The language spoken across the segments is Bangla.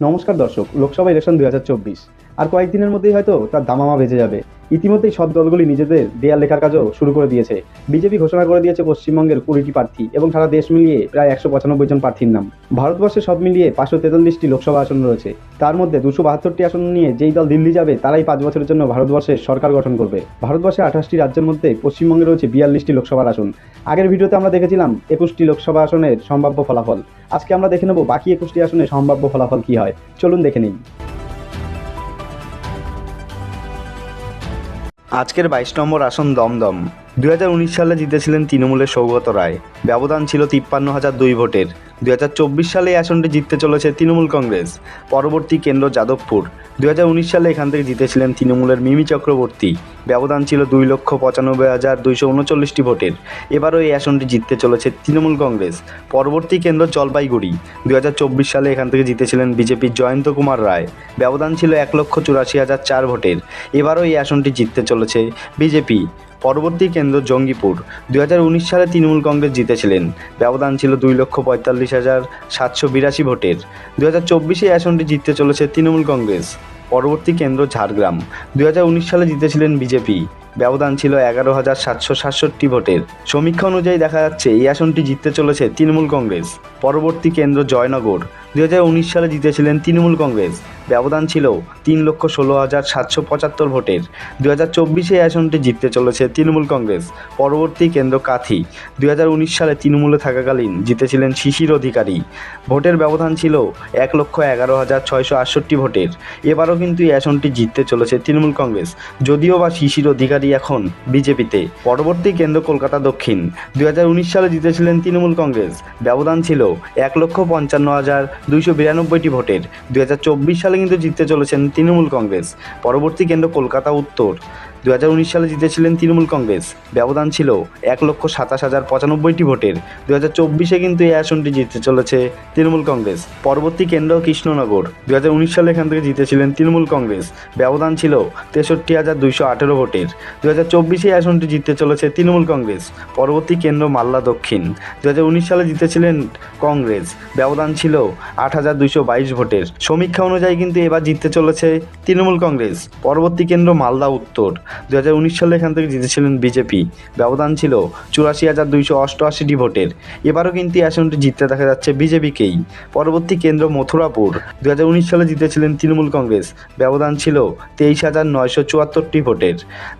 নমস্কার দর্শক, লোকসভা ইলেকশন দু হাজার চব্বিশ। আর কয়েকদিনের মধ্যেই হয়তো তার দামামা বেজে যাবে। ইতিমধ্যেই সব দলগুলি নিজেদের দেয়াল লেখার কাজও শুরু করে দিয়েছে। বিজেপি ঘোষণা করে দিয়েছে পশ্চিমবঙ্গের কুড়িটি প্রার্থী এবং সারা দেশ মিলিয়ে প্রায় একশো পঁচানব্বই জন প্রার্থীর নাম। ভারতবর্ষে সব মিলিয়ে পাঁচশো তেতাল্লিশটি লোকসভা আসন রয়েছে। তার মধ্যে দুশো বাহাত্তরটি আসন নিয়ে যেই দল দিল্লি যাবে, তারাই পাঁচ বছরের জন্য ভারতবর্ষে সরকার গঠন করবে। ভারতবর্ষে আঠাশটি রাজ্যের মধ্যে পশ্চিমবঙ্গে রয়েছে বিয়াল্লিশটি লোকসভার আসন। আগের ভিডিওতে আমরা দেখেছিলাম একুশটি লোকসভা আসনের সম্ভাব্য ফলাফল। আজকে আমরা দেখে নেব বাকি একুশটি আসনের সম্ভাব্য ফলাফল কি হয়। চলুন দেখে নিই। আজকের বাইশ নম্বর আসন দমদম। দুই হাজার উনিশ সালে জিতেছিলেন তৃণমূলের সৌগত রায়। ব্যবধান ছিল তিপ্পান্ন হাজার দুই ভোটের। দুই হাজার চব্বিশ সালে এই আসনটি জিততে চলেছে তৃণমূল কংগ্রেস। পরবর্তী কেন্দ্র যাদবপুর। দুই হাজার উনিশ সালে এখান থেকে জিতেছিলেন তৃণমূলের মিমি চক্রবর্তী। ব্যবধান ছিল দুই লক্ষ পঁচানব্বই হাজার দুইশো উনচল্লিশটি ভোটের। এবারও এই আসনটি জিততে চলেছে তৃণমূল কংগ্রেস। পরবর্তী কেন্দ্র জলপাইগুড়ি। দুই হাজার চব্বিশ সালে এখান থেকে জিতেছিলেন বিজেপির জয়ন্ত কুমার রায়। ব্যবধান ছিল এক লক্ষ চুরাশি হাজার চার ভোটের। এবারও এই আসনটি জিততে চলেছে বিজেপি। পরবর্তী কেন্দ্র জঙ্গিপুর। দুই হাজার উনিশ সালে তৃণমূল কংগ্রেস জিতেছিলেন। ব্যবধান ছিল দুই লক্ষ পঁয়তাল্লিশ হাজার সাতশো বিরাশি ভোটের। দু হাজার চব্বিশে আসনটি জিততে চলেছে তৃণমূল কংগ্রেস। পরবর্তী কেন্দ্র ঝাড়গ্রাম। দুই হাজার উনিশ সালে জিতেছিলেন বিজেপি। ব্যবধান ছিল এগারো হাজার সাতশো সাতষট্টি ভোটের। সমীক্ষা অনুযায়ী দেখা যাচ্ছে, এই আসনটি জিততে চলেছে তৃণমূল কংগ্রেস। পরবর্তী কেন্দ্র জয়নগর। দুই হাজার উনিশ সালে জিতেছিলেন তৃণমূল কংগ্রেস। ব্যবধান ছিল তিন লক্ষ ষোলো হাজার সাতশো পঁচাত্তর ভোটের। দু হাজার চব্বিশে এই আসনটি জিততে চলেছে তৃণমূল কংগ্রেস। পরবর্তী কেন্দ্র কাথি। দুই হাজার উনিশ সালে তৃণমূলে থাকাকালীন জিতেছিলেন শিশির অধিকারী। ভোটের ব্যবধান ছিল এক লক্ষ এগারো হাজার ছয়শো আটষট্টি ভোটের। এবারও কিন্তু এই আসনটি জিততে চলেছে তৃণমূল কংগ্রেস, যদিও বা শিশির অধিকারী এখন বিজেপিতে। পরবর্তী কেন্দ্র কলকাতা দক্ষিণ। দুই হাজার উনিশ সালে জিতেছিলেন তৃণমূল কংগ্রেস। ব্যবধান ছিল এক লক্ষ পঞ্চান্ন হাজার দুইশো বিরানব্বইটি ভোটের। দুই হাজার চব্বিশ সালে কিন্তু জিততে চলেছেন তৃণমূল কংগ্রেস। পরবর্তী কেন্দ্র কলকাতা, উত্তর। দু হাজার উনিশ সালে জিতেছিলেন তৃণমূল কংগ্রেস। ব্যবধান ছিল এক লক্ষ সাতাশ হাজার পঁচানব্বইটি ভোটের। দু হাজার চব্বিশে কিন্তু এই আসনটি জিততে চলেছে তৃণমূল কংগ্রেস। পরবর্তী কেন্দ্র কৃষ্ণনগর। দু হাজার উনিশ সালে এখান থেকে জিতেছিলেন তৃণমূল কংগ্রেস। ব্যবধান ছিল তেষট্টি হাজার দুইশো আঠেরো ভোটের। দু হাজার চব্বিশে এই আসনটি জিততে চলেছে তৃণমূল কংগ্রেস। পরবর্তী কেন্দ্র মালদা দক্ষিণ। দু হাজার উনিশ সালে জিতেছিলেন কংগ্রেস। ব্যবধান ছিল আট হাজার দুইশো বাইশ ভোটের। সমীক্ষা অনুযায়ী কিন্তু এবার জিততে চলেছে তৃণমূল কংগ্রেস। পরবর্তী কেন্দ্র মালদা উত্তর। দু হাজার উনিশ সালে এখান থেকে জিতেছিলেন বিজেপি। ব্যবধান ছিল চুরাশি হাজার দুইশো অষ্টআশিটি ভোটের। এবারও কিন্তু আসনটি জিততে দেখা যাচ্ছে বিজেপিকেই। পরবর্তী কেন্দ্র মথুরাপুর। দুই হাজার উনিশ সালে জিতেছিলেন তৃণমূল কংগ্রেস। ব্যবধান ছিল তেইশ হাজার নয়শো চুয়াত্তরটি ভোটের।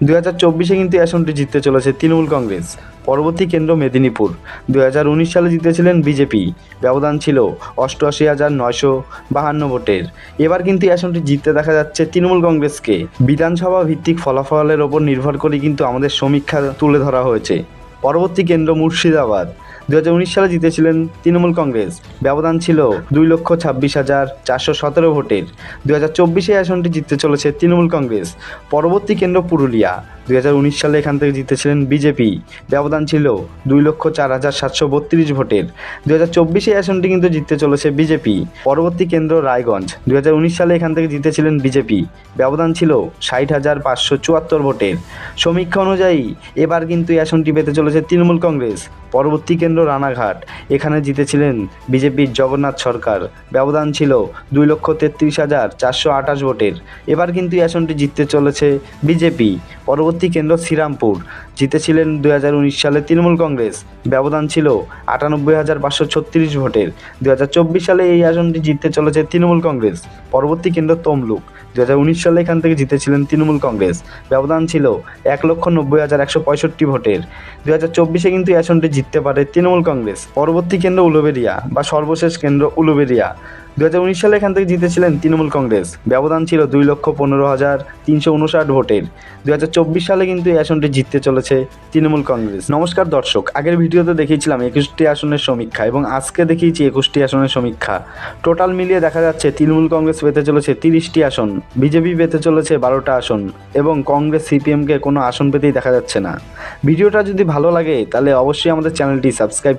দু হাজার চব্বিশে কিন্তু আসনটি জিততে চলেছে তৃণমূল কংগ্রেস। পরবর্তী কেন্দ্র মেদিনীপুর। দুই হাজার উনিশ সালে জিতেছিলেন বিজেপি। ব্যবধান ছিল অষ্টআশি হাজার নয়শো বাহান্ন ভোটের। এবার কিন্তু এই আসনটি জিততে দেখা যাচ্ছে তৃণমূল কংগ্রেসকে। বিধানসভা ভিত্তিক ফলাফলের ওপর নির্ভর করে কিন্তু আমাদের সমীক্ষা তুলে ধরা হয়েছে। পরবর্তী কেন্দ্র মুর্শিদাবাদ। দুই হাজার উনিশ সালে জিতেছিলেন তৃণমূল কংগ্রেস। ব্যবধান ছিল দুই লক্ষ ছাব্বিশ হাজার চারশো সতেরো ভোটের। দু হাজার চব্বিশে আসনটি জিততে চলেছে তৃণমূল কংগ্রেস। পরবর্তী কেন্দ্র পুরুলিয়া। দুই হাজার উনিশ সালে এখান থেকে জিতেছিলেন বিজেপি। ব্যবধান ছিল দুই লক্ষ চার হাজার সাতশো বত্রিশ ভোটের। দু হাজার চব্বিশে আসনটি কিন্তু জিততে চলেছে বিজেপি। পরবর্তী কেন্দ্র রায়গঞ্জ। দুই হাজার উনিশ সালে এখান থেকে জিতেছিলেন বিজেপি। ব্যবধান ছিল ষাট হাজার পাঁচশো চুয়াত্তর ভোটের। সমীক্ষা অনুযায়ী এবার কিন্তু এই আসনটি পেতে চলেছে তৃণমূল কংগ্রেস। পরবর্তী কেন্দ্র রানাঘাট। এখানে জিতেছিলেন বিজেপির জগন্নাথ সরকার। ব্যবধান ছিল দুই লক্ষ তেত্রিশ হাজার চারশো আঠাশ ভোটের। এবার কিন্তু এই আসনটি জিততে চলেছে বিজেপি। পরবর্তী কেন্দ্র শ্রীরামপুর। জিতেছিলেন দু হাজার উনিশ সালে তৃণমূল কংগ্রেস। ব্যবধান ছিল আটানব্বই হাজার পাঁচশো ছত্রিশ ভোটের। দু হাজার চব্বিশ সালে এই আসনটি জিততে চলেছে তৃণমূল কংগ্রেস। পরবর্তী কেন্দ্র তমলুক। দুই হাজার উনিশ সালে এখান থেকে জিতেছিলেন তৃণমূল কংগ্রেস। ব্যবধান ছিল এক লক্ষ নব্বই হাজার একশো পঁয়ষট্টি ভোটের। দু হাজার চব্বিশে কিন্তু এই আসনটি জিততে পারে তৃণমূল কংগ্রেস। পরবর্তী কেন্দ্র উলুবেরিয়া বা সর্বশেষ কেন্দ্র উলুবেরিয়া। দু হাজার উনিশ সালে এখান থেকে জিতেছিলেন তৃণমূল কংগ্রেস। ব্যবধান ছিল দুই লক্ষ পনেরো হাজার তিনশো উনষাট ভোটের। দু হাজার চব্বিশ সালে কিন্তু এই আসনটি জিততে চলেছে তৃণমূল কংগ্রেস। নমস্কার দর্শক, আগের ভিডিওতে দেখিয়েছিলাম একুশটি আসনের সমীক্ষা এবং আজকে দেখিয়েছি একুশটি আসনের সমীক্ষা। টোটাল মিলিয়ে দেখা যাচ্ছে তৃণমূল কংগ্রেস পেতে চলেছে তিরিশটি আসন, বিজেপি পেতে চলেছে বারোটা আসন এবং কংগ্রেস সিপিএমকে কোনো আসন পেতেই দেখা যাচ্ছে না। ভিডিওটা যদি ভালো লাগে তাহলে অবশ্যই আমাদের চ্যানেলটি সাবস্ক্রাইব